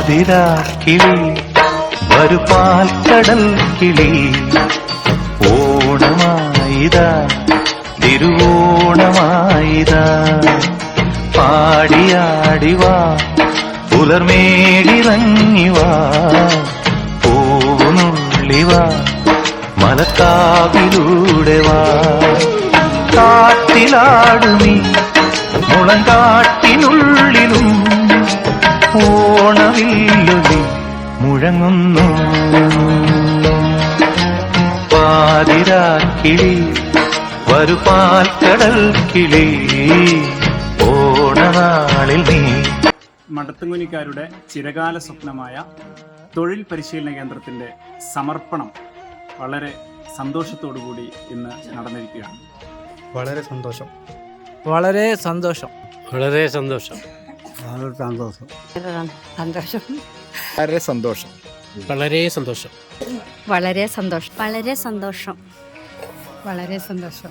പാതിരാക്കിളി വരുപാൽ കടൽ കിളി. ഓണമായിതാ തിരുവോണമായിതാ. പാടിയാടിവാ പുലർമേടിറങ്ങിവാ പൂവുനുള്ളിവാ മലക്കാവിലൂടെ വാ. കാട്ടിലാടുമീ മുളങ്കാട്ടിനുള്ളിലും മുഴങ്ങുന്നു. പാതിരാക്കിളി വരുപാൽ കടൽ കിളി ഓണനാളിൽ നീ. മടത്തുകുനിക്കാരുടെ ചിരകാല സ്വപ്നമായ തൊഴിൽ പരിശീലന കേന്ദ്രത്തിന്റെ സമർപ്പണം വളരെ സന്തോഷത്തോടുകൂടി ഇന്ന് നടന്നിരിക്കുകയാണ്. വളരെ സന്തോഷം. വളരെ സന്തോഷം. വളരെ സന്തോഷം. വളരെ സന്തോഷം. സന്തോഷം. വളരെ സന്തോഷം. വളരെ സന്തോഷം. വളരെ സന്തോഷം. വളരെ സന്തോഷം. വളരെ സന്തോഷം.